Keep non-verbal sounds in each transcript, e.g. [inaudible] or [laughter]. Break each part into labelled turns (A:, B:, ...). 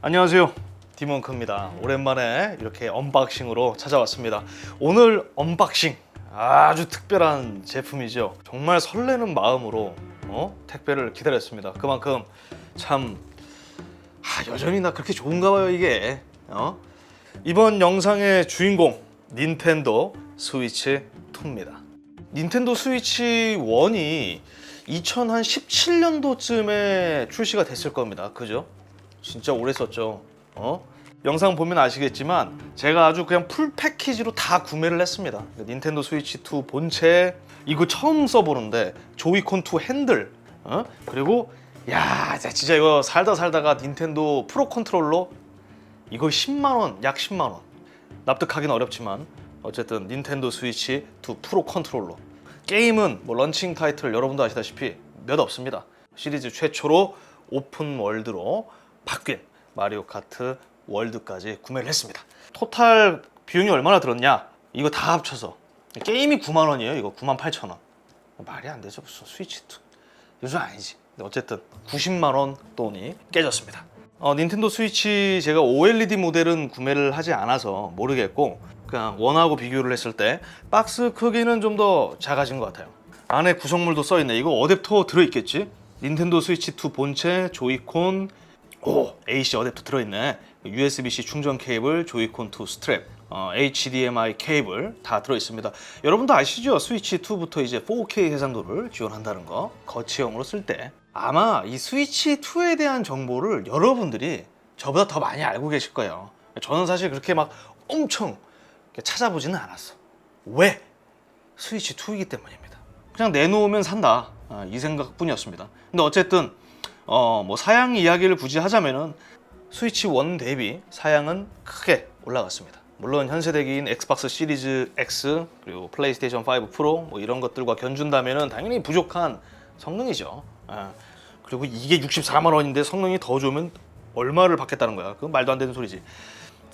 A: 안녕하세요. 디몬크입니다. 오랜만에 이렇게 언박싱으로 찾아왔습니다. 오늘 언박싱 아주 특별한 제품이죠. 정말 설레는 마음으로 어? 택배를 기다렸습니다. 그만큼 참 아, 여전히 나 그렇게 좋은가 봐요 이게. 어? 이번 영상의 주인공 닌텐도 스위치 2입니다. 닌텐도 스위치 1이 2017년도쯤에 출시가 됐을 겁니다. 그죠? 진짜 오래 썼죠. 어? 영상 보면 아시겠지만 제가 아주 그냥 풀 패키지로 다 구매를 했습니다. 닌텐도 스위치 2 본체 이거 처음 써보는데 조이콘 2 핸들 어? 그리고 야 진짜 이거 살다 살다가 닌텐도 프로 컨트롤러 이거 10만 원, 약 10만 원. 납득하기는 어렵지만 어쨌든 닌텐도 스위치 2 프로 컨트롤러. 게임은 뭐 런칭 타이틀 여러분도 아시다시피 몇 없습니다. 시리즈 최초로 오픈 월드로 바뀐 마리오 카트 월드까지 구매를 했습니다. 토탈 비용이 얼마나 들었냐? 이거 다 합쳐서 게임이 9만 원이에요. 이거 9만 8천 원. 말이 안 되죠. 무슨 스위치 2. 요즘 아니지. 어쨌든 90만 원 돈이 깨졌습니다. 어, 닌텐도 스위치 제가 OLED 모델은 구매를 하지 않아서 모르겠고 그냥 원하고 비교를 했을 때 박스 크기는 좀 더 작아진 것 같아요. 안에 구성물도 써있네. 이거 어댑터 들어있겠지? 닌텐도 스위치 2 본체, 조이콘, 오 AC 어댑터 들어있네. USB-C 충전 케이블, 조이콘 2 스트랩, 어, HDMI 케이블 다 들어있습니다. 여러분도 아시죠? 스위치 2부터 이제 4K 해상도를 지원한다는 거 거치형으로 쓸 때 아마 이 스위치 2에 대한 정보를 여러분들이 저보다 더 많이 알고 계실 거예요. 저는 사실 그렇게 막 엄청 찾아보지는 않았어. 왜? 스위치 2이기 때문입니다. 그냥 내놓으면 산다 아, 이 생각뿐이었습니다. 근데 어쨌든 어, 뭐 사양 이야기를 굳이 하자면은 스위치 1 대비 사양은 크게 올라갔습니다. 물론 현 세대기인 엑스박스 시리즈 X 그리고 플레이스테이션 5 프로 뭐 이런 것들과 견준다면은 당연히 부족한 성능이죠. 아, 그리고 이게 64만 원인데 성능이 더 좋으면 얼마를 받겠다는 거야? 그건 말도 안 되는 소리지.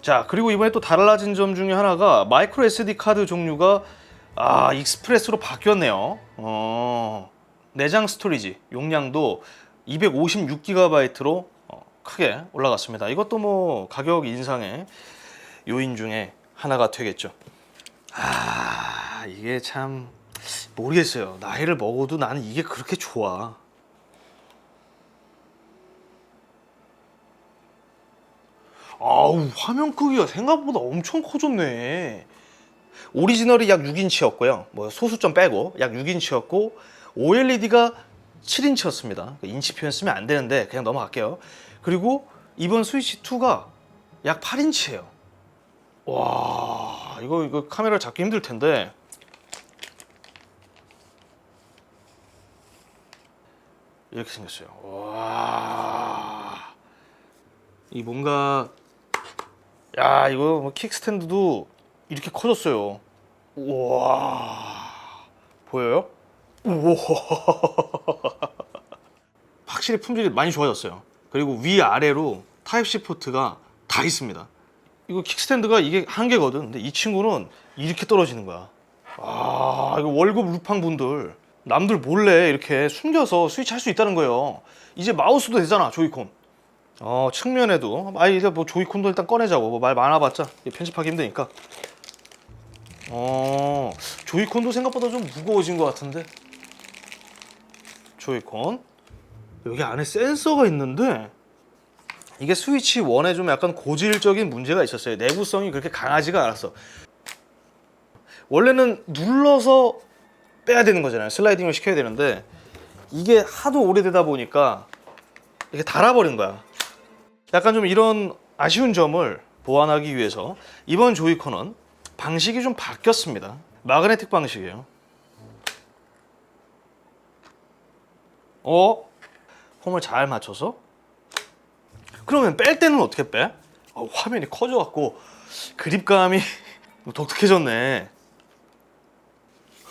A: 자 그리고 이번에 또 달라진 점 중에 하나가 마이크로 SD 카드 종류가 아 익스프레스로 바뀌었네요. 어, 내장 스토리지 용량도 256GB로 어, 크게 올라갔습니다. 이것도 뭐 가격 인상의 요인 중에 하나가 되겠죠. 아 이게 참 모르겠어요. 나이를 먹어도 나는 이게 그렇게 좋아. 아우 화면 크기가 생각보다 엄청 커졌네. 오리지널이 약 6인치였고요. 뭐 소수점 빼고 약 6인치였고 OLED가 7인치였습니다. 인치 표현 쓰면 안 되는데 그냥 넘어갈게요. 그리고 이번 스위치 2가 약 8인치예요. 와 이거 이거 카메라 잡기 힘들 텐데 이렇게 생겼어요. 와. 이 뭔가 야 이거 뭐 킥스탠드도 이렇게 커졌어요. 우와 보여요? 우와 확실히 품질이 많이 좋아졌어요. 그리고 위 아래로 타입 C 포트가 다 있습니다. 이거 킥스탠드가 이게 한 개거든. 근데 이 친구는 이렇게 떨어지는 거야. 아 이거 월급 루팡 분들 남들 몰래 이렇게 숨겨서 스위치 할 수 있다는 거예요. 이제 마우스도 되잖아 조이콘. 어 측면에도 아 이제 뭐 조이콘도 일단 꺼내자고 뭐 말 많아봤자 편집하기 힘드니까. 어 조이콘도 생각보다 좀 무거워진 것 같은데. 조이콘 여기 안에 센서가 있는데 이게 스위치 1에 좀 약간 고질적인 문제가 있었어요. 내구성이 그렇게 강하지가 않았어. 원래는 눌러서 빼야 되는 거잖아요. 슬라이딩을 시켜야 되는데 이게 하도 오래되다 보니까 이게 달아버린 거야. 약간 좀 이런 아쉬운 점을 보완하기 위해서 이번 조이콘은 방식이 좀 바뀌었습니다. 마그네틱 방식이에요. 어? 홈을 잘 맞춰서 그러면 뺄 때는 어떻게 빼? 어, 화면이 커져갖고 그립감이 [laughs] 독특해졌네.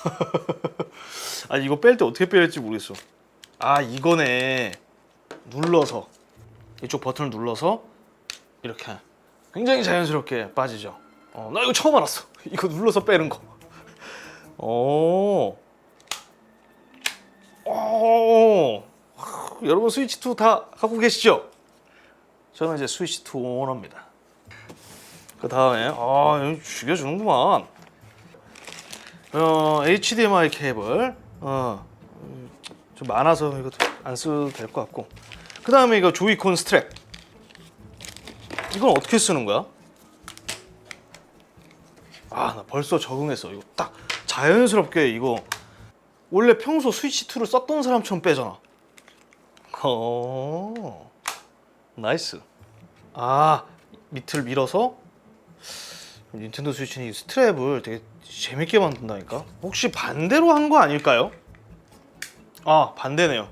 A: [laughs] 아 이거 뺄 때 어떻게 빼야 할지 모르겠어. 아 이거네. 눌러서 이쪽 버튼을 눌러서 이렇게 굉장히 자연스럽게 빠지죠. 어, 나 이거 처음 알았어. [laughs] 이거 눌러서 빼는 거. 오. 오. 여러분 스위치 2 다 갖고 계시죠? 저는 이제 스위치 2 오너입니다. 그 다음에 아 여기 죽여주는구만. 어 HDMI 케이블 어 좀 많아서 이거 안 써도 될 것 같고. 그 다음에 이거 조이콘 스트랩. 이건 어떻게 쓰는 거야? 아 나 벌써 적응했어. 이거 딱 자연스럽게 이거 원래 평소 스위치 2를 썼던 사람처럼 빼잖아. 어 나이스. 아 밑을 밀어서 닌텐도 스위치는 이 스트랩을 되게 재밌게 만든다니까. 혹시 반대로 한 거 아닐까요? 아 반대네요.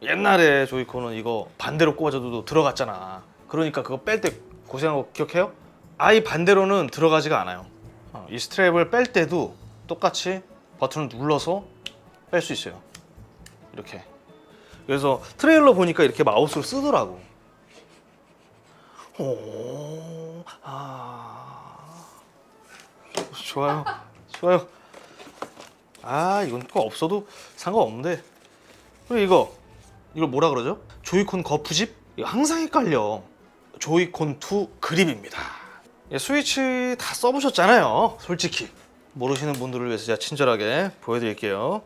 A: 옛날에 조이콘은 이거 반대로 꽂아도 들어갔잖아. 그러니까 그거 뺄 때 고생한 거 기억해요? 아예 반대로는 들어가지가 않아요. 어, 이 스트랩을 뺄 때도 똑같이 버튼을 눌러서 뺄 수 있어요. 이렇게. 그래서 트레일러 보니까 이렇게 마우스를 쓰더라고. 오, 아, 좋아요, 좋아요. 아, 이건 꼭 없어도 상관없는데. 그리고 이거, 이걸 뭐라 그러죠? 조이콘 거푸집? 이거 항상 헷갈려. 조이콘 2 그립입니다. 예, 스위치 다 써보셨잖아요. 솔직히 모르시는 분들을 위해서 제가 친절하게 보여드릴게요.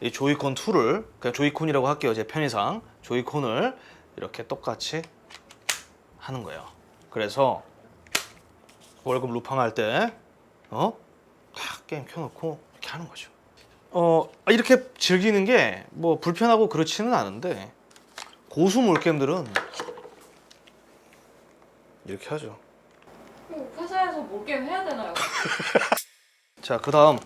A: 이 조이콘 2를 그냥 조이콘이라고 할게요. 제 편의상 조이콘을 이렇게 똑같이 하는 거예요. 그래서 월급 루팡 할 때 어? 딱 게임 켜놓고 이렇게 하는 거죠. 어 이렇게 즐기는 게 뭐 불편하고 그렇지는 않은데 고수 몰겜들은 이렇게 하죠.
B: 뭐 회사에서 몰게임 해야 되나요? [laughs]
A: 자, 그 다음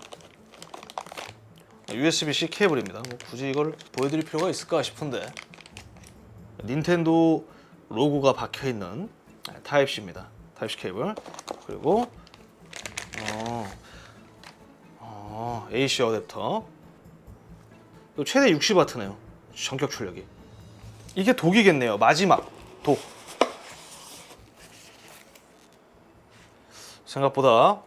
A: USB-C 케이블입니다. 뭐 굳이 이걸 보여드릴 필요가 있을까 싶은데 닌텐도 로고가 박혀 있는 타입C입니다. 타입C 케이블 그리고 어, 어, AC 어댑터 이거 최대 60W네요. 전격 출력이 이게 독이겠네요. 마지막 독. 생각보다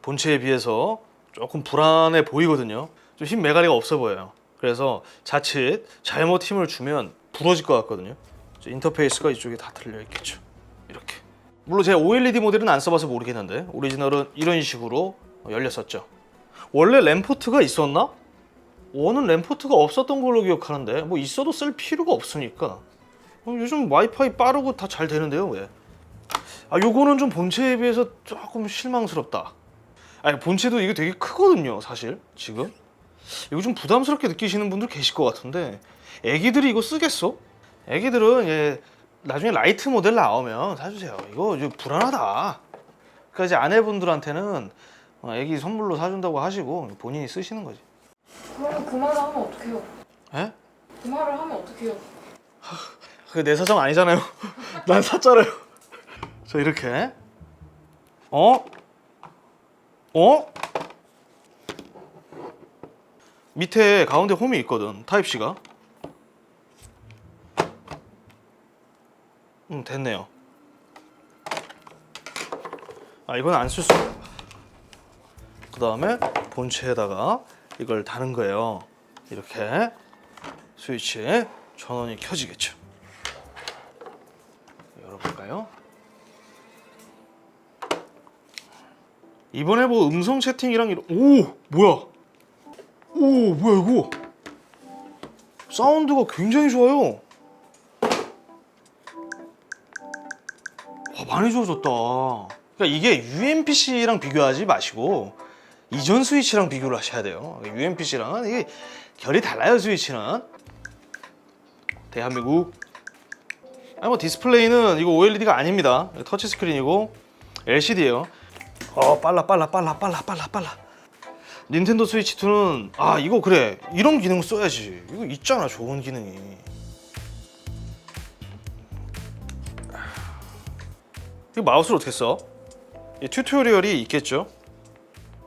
A: 본체에 비해서 조금 불안해 보이거든요. 좀 힘 메가리가 없어 보여요. 그래서 자칫 잘못 힘을 주면 부러질 것 같거든요. 저 인터페이스가 이쪽에 다 들려 있겠죠. 이렇게. 물론 제가 OLED 모델은 안 써봐서 모르겠는데 오리지널은 이런 식으로 열렸었죠. 원래 램포트가 있었나? 원은 램포트가 없었던 걸로 기억하는데 뭐 있어도 쓸 필요가 없으니까 어, 요즘 와이파이 빠르고 다 잘 되는데요 왜? 아 요거는 좀 본체에 비해서 조금 실망스럽다. 아니 본체도 이게 되게 크거든요 사실 지금 이거 좀 부담스럽게 느끼시는 분들 계실 것 같은데 애기들이 이거 쓰겠어? 애기들은 예, 나중에 라이트 모델 나오면 사주세요 이거 좀 불안하다 그러니까 이제 아내분들한테는 어, 애기 선물로 사준다고 하시고 본인이 쓰시는 거지
B: 그러면 그 말을 하면 어떡해요?
A: 에?
B: 그 말을 하면 어떡해요?
A: 그게 내 사정 아니잖아요 [laughs] 난 샀잖아요 자 이렇게 어? 어? 밑에 가운데 홈이 있거든 타입C가 음 됐네요 아 이건 안 쓸 수. 그 다음에 본체에다가 이걸 다는 거예요. 이렇게 스위치에 전원이 켜지겠죠. 열어볼까요? 이번에 뭐 음성 채팅이랑 이런 오 뭐야? 오 뭐야 이거? 사운드가 굉장히 좋아요. 와, 많이 좋아졌다. 그러니까 이게 UMPC랑 비교하지 마시고 이전 스위치랑 비교를 하셔야 돼요. UMPC랑은 이게 결이 달라요 스위치는. 대한민국. 아니 뭐 디스플레이는 이거 OLED가 아닙니다. 터치 스크린이고 LCD예요. 어 빨라 빨라 빨라 빨라 빨라 빨라. 닌텐도 스위치 2는 아 이거 그래 이런 기능 써야지. 이거 있잖아 좋은 기능이. 이 마우스를 어떻게 써? 이 튜토리얼이 있겠죠?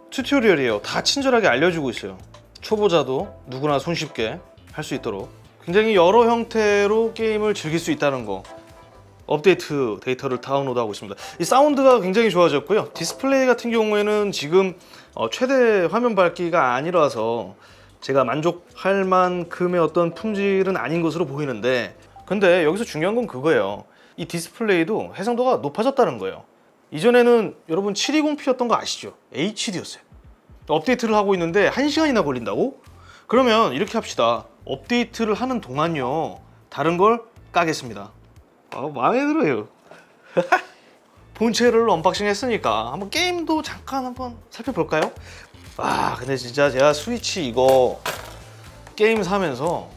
A: 튜토리얼이에요. 다 친절하게 알려주고 있어요. 초보자도 누구나 손쉽게 할 수 있도록 굉장히 여러 형태로 게임을 즐길 수 있다는 거 업데이트 데이터를 다운로드하고 있습니다. 이 사운드가 굉장히 좋아졌고요. 디스플레이 같은 경우에는 지금 어, 최대 화면 밝기가 아니라서 제가 만족할 만큼의 어떤 품질은 아닌 것으로 보이는데 근데 여기서 중요한 건 그거예요. 이 디스플레이도 해상도가 높아졌다는 거예요. 이전에는 여러분 720p였던 거 아시죠? HD였어요. 업데이트를 하고 있는데 1시간이나 걸린다고? 그러면 이렇게 합시다. 업데이트를 하는 동안요. 다른 걸 까겠습니다. 아, 마음에 들어요. [laughs] 본체를 언박싱 했으니까 한번 게임도 잠깐 한번 살펴볼까요? 아 근데 진짜 제가 스위치 이거 게임 사면서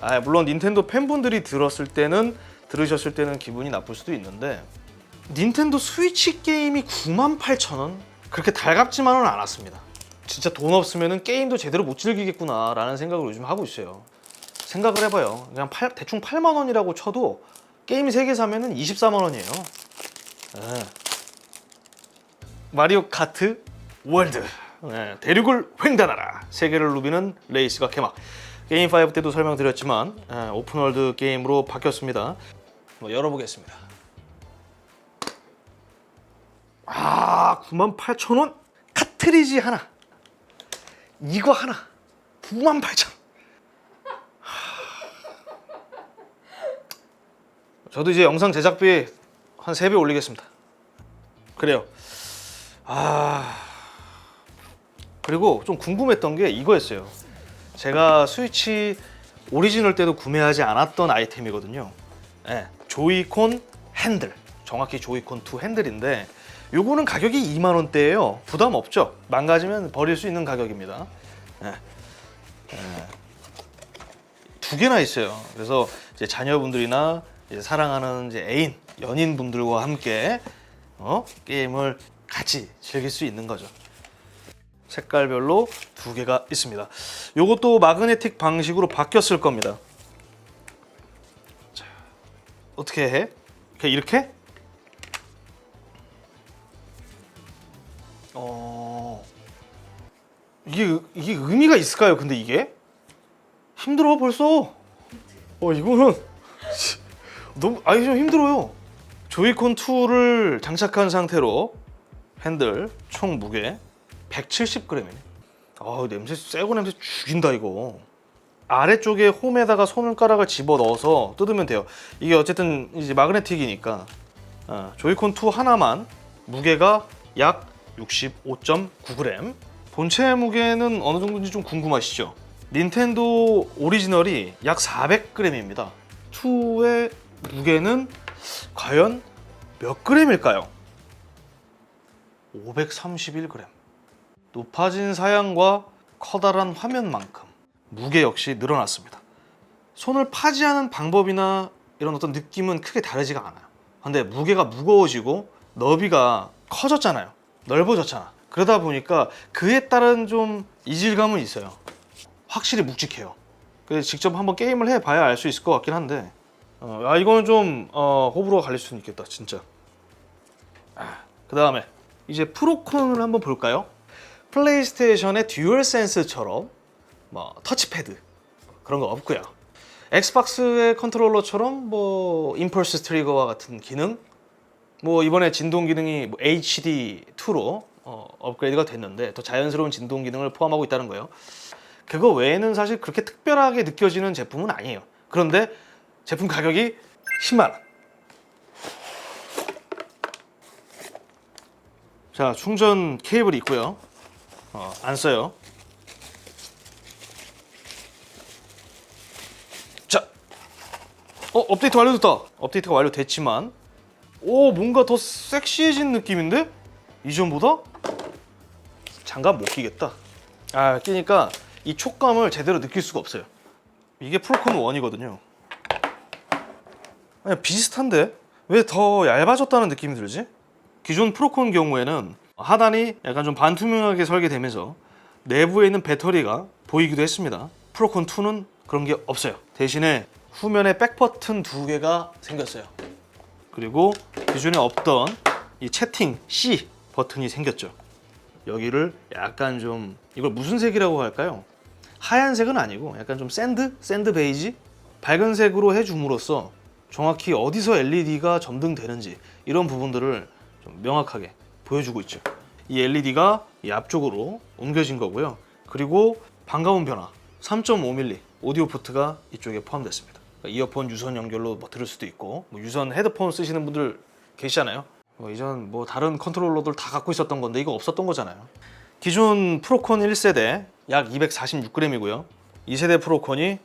A: 아 물론 닌텐도 팬분들이 들었을 때는 들으셨을 때는 기분이 나쁠 수도 있는데 닌텐도 스위치 게임이 98,000원? 그렇게 달갑지만은 않았습니다. 진짜 돈 없으면 게임도 제대로 못 즐기겠구나 라는 생각을 요즘 하고 있어요. 생각을 해봐요. 그냥 팔- 대충 8만 원이라고 쳐도 게임 3개 사면 은 24만 원이에요. 예. 마리오 카트 월드. 예, 대륙을 횡단하라. 세계를 누비는 레이스가 개막. 게임 5 때도 설명드렸지만 예, 오픈월드 게임으로 바뀌었습니다. 뭐 열어보겠습니다. 아 98,000원? 카트리지 하나. 이거 하나. 98,000원 저도 이제 영상 제작비 한 3배 올리겠습니다. 그래요. 아. 그리고 좀 궁금했던 게 이거였어요. 제가 스위치 오리지널 때도 구매하지 않았던 아이템이거든요. 예, 조이콘 핸들. 정확히 조이콘 2 핸들인데 요거는 가격이 2만 원대예요. 부담 없죠. 망가지면 버릴 수 있는 가격입니다. 예. 예. 두 개나 있어요. 그래서 이제 자녀분들이나 이제 사랑하는 이제 애인, 연인분들과 함께 어? 게임을 같이 즐길 수 있는 거죠. 색깔별로 두 개가 있습니다. 요것도 마그네틱 방식으로 바뀌었을 겁니다. 자, 어떻게 해? 그냥 이렇게? 어 이게 이게 의미가 있을까요? 근데 이게 힘들어 벌써. 어 이거는 너무 아니 좀 힘들어요. 조이콘 2를 장착한 상태로 핸들 총 무게 170g이네. 아 냄새 쎄고 냄새 죽인다 이거. 아래쪽에 홈에다가 손가락을 집어 넣어서 뜯으면 돼요. 이게 어쨌든 이제 마그네틱이니까 어, 조이콘 2 하나만 무게가 약 65.9g. 본체 무게는 어느 정도인지 좀 궁금하시죠? 닌텐도 오리지널이 약 400g입니다. 2의 무게는 과연 몇 g일까요? 531g. 높아진 사양과 커다란 화면만큼 무게 역시 늘어났습니다. 손을 파지하는 방법이나 이런 어떤 느낌은 크게 다르지가 않아요. 근데 무게가 무거워지고 너비가 커졌잖아요. 넓어졌잖아. 그러다 보니까 그에 따른 좀 이질감은 있어요. 확실히 묵직해요. 그래서 직접 한번 게임을 해봐야 알 수 있을 것 같긴 한데 어, 아 이거는 좀 어, 호불호가 갈릴 수는 있겠다 진짜 그 다음에 이제 프로콘을 한번 볼까요? 플레이스테이션의 듀얼 센스처럼 뭐 터치패드 그런 거 없고요 엑스박스의 컨트롤러처럼 뭐 임펄스 트리거와 같은 기능 뭐 이번에 진동 기능이 뭐 HD2로 어, 업그레이드가 됐는데 더 자연스러운 진동 기능을 포함하고 있다는 거예요 그거 외에는 사실 그렇게 특별하게 느껴지는 제품은 아니에요. 그런데 제품 가격이 10만 원. 자, 충전 케이블이 있고요. 어, 안 써요. 자, 어 업데이트 완료됐다. 업데이트가 완료됐지만, 오 뭔가 더 섹시해진 느낌인데 이전보다 장갑 못 끼겠다. 아 끼니까 이 촉감을 제대로 느낄 수가 없어요. 이게 프로콘 1이거든요. 그냥 비슷한데 왜 더 얇아졌다는 느낌이 들지? 기존 프로콘 경우에는 하단이 약간 좀 반투명하게 설계되면서 내부에 있는 배터리가 보이기도 했습니다. 프로콘 2는 그런 게 없어요. 대신에 후면에 백 버튼 두 개가 생겼어요. 그리고 기존에 없던 이 채팅 C 버튼이 생겼죠. 여기를 약간 좀 이걸 무슨 색이라고 할까요? 하얀색은 아니고 약간 좀 샌드, 샌드 베이지, 밝은 색으로 해줌으로써 정확히 어디서 LED가 점등되는지 이런 부분들을 좀 명확하게 보여주고 있죠. 이 LED가 이 앞쪽으로 옮겨진 거고요. 그리고 반가운 변화 3.5mm 오디오 포트가 이쪽에 포함됐습니다. 그러니까 이어폰 유선 연결로 뭐 들을 수도 있고 뭐 유선 헤드폰 쓰시는 분들 계시잖아요. 뭐 이전 뭐 다른 컨트롤러들 다 갖고 있었던 건데 이거 없었던 거잖아요. 기존 프로콘 1세대 약 246g이고요. 2세대 프로콘이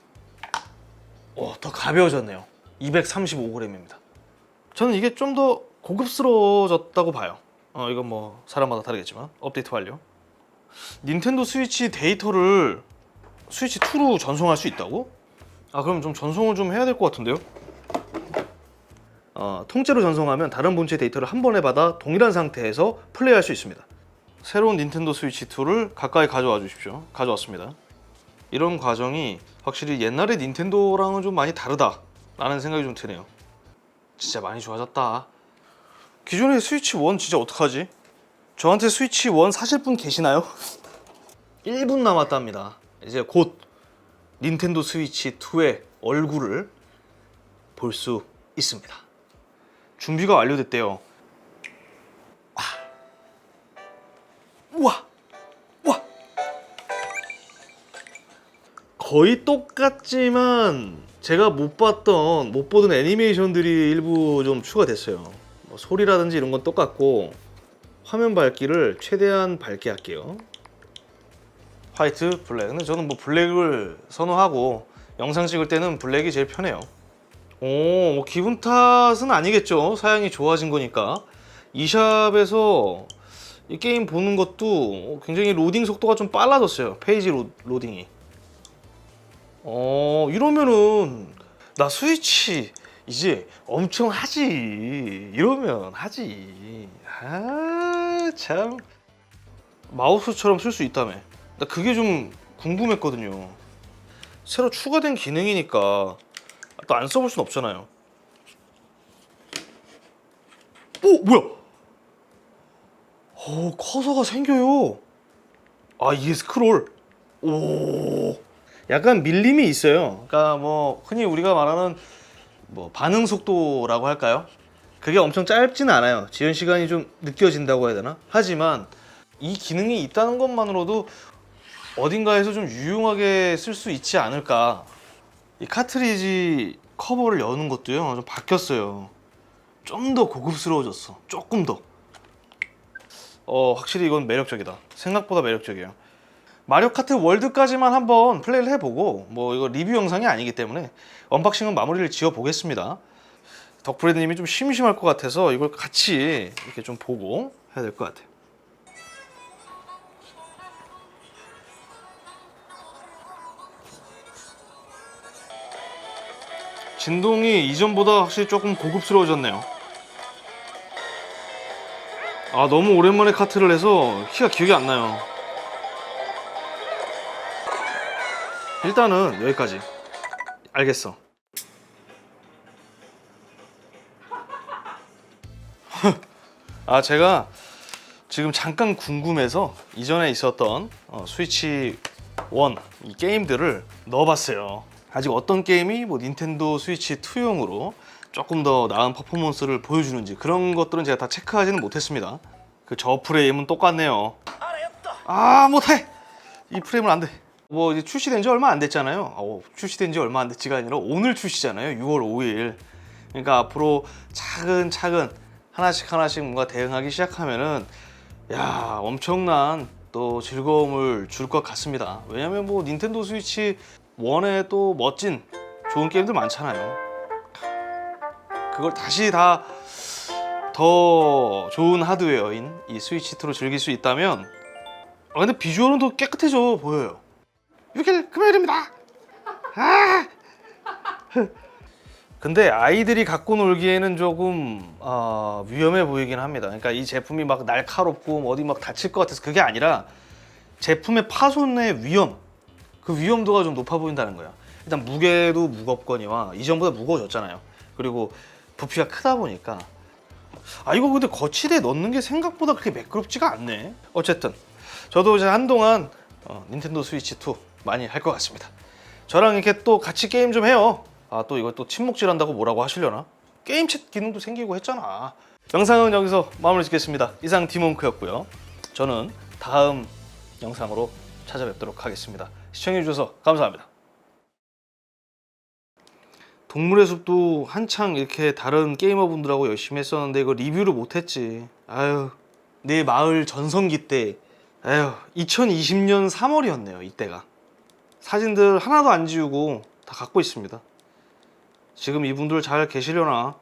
A: 어, 더 가벼워졌네요. 235g입니다. 저는 이게 좀 더 고급스러워졌다고 봐요. 어, 이건 뭐 사람마다 다르겠지만 업데이트 완료. 닌텐도 스위치 데이터를 스위치 2로 전송할 수 있다고? 아 그럼 좀 전송을 좀 해야 될 것 같은데요? 어, 통째로 전송하면 다른 본체 데이터를 한 번에 받아 동일한 상태에서 플레이할 수 있습니다. 새로운 닌텐도 스위치 2를 가까이 가져와 주십시오. 가져왔습니다. 이런 과정이 확실히 옛날의 닌텐도랑은 좀 많이 다르다 라는 생각이 좀 드네요. 진짜 많이 좋아졌다. 기존의 스위치 1 진짜 어떡하지? 저한테 스위치 1 사실 분 계시나요? [laughs] 1분 남았답니다. 이제 곧 닌텐도 스위치 2의 얼굴을 볼 수 있습니다. 준비가 완료됐대요. 와. 우와. 와. 거의 똑같지만 제가 못 봤던 못 보던 애니메이션들이 일부 좀 추가됐어요. 뭐 소리라든지 이런 건 똑같고 화면 밝기를 최대한 밝게 할게요. 화이트, 블랙. 근데 저는 뭐 블랙을 선호하고 영상 찍을 때는 블랙이 제일 편해요. 오, 뭐 기분 탓은 아니겠죠. 사양이 좋아진 거니까. 이 샵에서 이 게임 보는 것도 굉장히 로딩 속도가 좀 빨라졌어요. 페이지 로, 로딩이. 어, 이러면은 나 스위치 이제 엄청 하지. 이러면 하지. 아, 참. 마우스처럼 쓸 수 있다며. 나 그게 좀 궁금했거든요. 새로 추가된 기능이니까 또 안 써볼 순 없잖아요. 오 뭐야? 오 커서가 생겨요. 아 이게 스크롤. 오 약간 밀림이 있어요. 그러니까 뭐 흔히 우리가 말하는 뭐 반응 속도라고 할까요? 그게 엄청 짧지는 않아요. 지연 시간이 좀 느껴진다고 해야 되나? 하지만 이 기능이 있다는 것만으로도 어딘가에서 좀 유용하게 쓸 수 있지 않을까. 이 카트리지 커버를 여는 것도요 좀 바뀌었어요. 좀 더 고급스러워졌어. 조금 더. 어 확실히 이건 매력적이다. 생각보다 매력적이에요. 마리오 카트 월드까지만 한번 플레이를 해보고 뭐 이거 리뷰 영상이 아니기 때문에 언박싱은 마무리를 지어 보겠습니다. 덕프레드님이 좀 심심할 것 같아서 이걸 같이 이렇게 좀 보고 해야 될 것 같아요. 진동이 이전보다 확실히 조금 고급스러워졌네요. 아 너무 오랜만에 카트를 해서 키가 기억이 안 나요. 일단은 여기까지. 알겠어. [laughs] 아 제가 지금 잠깐 궁금해서 이전에 있었던 어, 스위치 1이 게임들을 넣어봤어요. 아직 어떤 게임이 뭐 닌텐도 스위치 2용으로 조금 더 나은 퍼포먼스를 보여주는지 그런 것들은 제가 다 체크하지는 못했습니다. 그 저 프레임은 똑같네요. 아 못해. 이 프레임은 안 돼. 뭐 이제 출시된 지 얼마 안 됐잖아요. 어, 출시된 지 얼마 안 됐지가 아니라 오늘 출시잖아요. 6월 5일. 그러니까 앞으로 차근차근 하나씩 하나씩 뭔가 대응하기 시작하면은 야 엄청난 또 즐거움을 줄 것 같습니다. 왜냐면 뭐 닌텐도 스위치 1에 또 멋진 좋은 게임들 많잖아요. 그걸 다시 다 더 좋은 하드웨어인 이 스위치 2로 즐길 수 있다면 아 근데 비주얼은 더 깨끗해져 보여요. 이렇게 금요일입니다. 아! 근데 아이들이 갖고 놀기에는 조금 어, 위험해 보이긴 합니다. 그러니까 이 제품이 막 날카롭고 뭐 어디 막 다칠 것 같아서 그게 아니라 제품의 파손의 위험, 그 위험도가 좀 높아 보인다는 거야. 일단 무게도 무겁거니와 이전보다 무거워졌잖아요. 그리고 부피가 크다 보니까 아 이거 근데 거치대에 넣는 게 생각보다 그렇게 매끄럽지가 않네. 어쨌든 저도 이제 한동안 어, 닌텐도 스위치 2 많이 할 것 같습니다. 저랑 이렇게 또 같이 게임 좀 해요. 아 또 이거 또 침묵질 한다고 뭐라고 하시려나? 게임 챗 기능도 생기고 했잖아. 영상은 여기서 마무리 짓겠습니다. 이상 디몬크였고요. 저는 다음 영상으로 찾아뵙도록 하겠습니다. 시청해주셔서 감사합니다. 동물의 숲도 한창 이렇게 다른 게이머분들하고 열심히 했었는데 이거 리뷰를 못했지. 아유, 내 마을 전성기 때, 아유, 2020년 3월이었네요. 이때가. 사진들 하나도 안 지우고 다 갖고 있습니다. 지금 이분들 잘 계시려나?